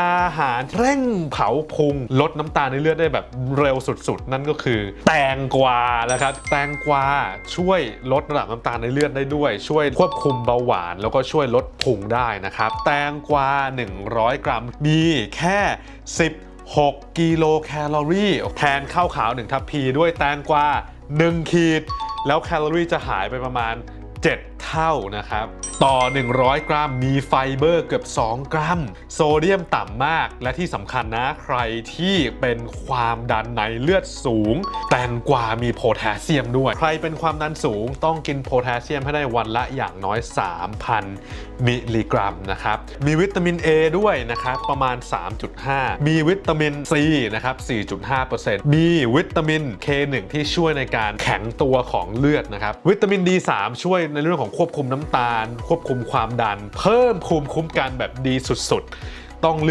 อาหารเร่งเผาพุงลดน้ำตาลในเลือดได้แบบเร็วสุดๆ นั่นก็คือ แตงกวานะครับ แตงกวาช่วยลดระดับน้ำตาลในเลือดได้ด้วย ช่วยควบคุมเบาหวาน แล้วก็ช่วยลดพุงได้นะครับ แตงกวา 100 กรัมมีแค่16กิโลแคลอรี่ แทนข้าวขาว 1 ทัพพีด้วยแตงกวา 1 ขีด แล้วแคลอรี่จะหายไปประมาณ 7 เท่านะครับ ต่อ 100 กรัมมีไฟเบอร์เกือบ 2 กรัม โซเดียมต่ำมาก และที่สำคัญนะใครที่เป็นความดันในเลือดสูง แตงกวามีโพแทสเซียมด้วย ใครเป็นความดันสูงต้องกินโพแทสเซียมให้ได้วันละอย่างน้อย 3,000 มิลลิกรัมนะครับ มีวิตามิน A ด้วยนะครับ ประมาณ 3.5 มีวิตามิน C นะครับ 4.5%มีวิตามิน K1 ที่ช่วยในการแข็งตัวของเลือดนะครับ วิตามิน D3 ช่วยในเรื่องของควบคุมน้ำตาล ควบคุมความดัน เพิ่มภูมิคุ้มกันแบบดีสุดๆ ต้องเลือก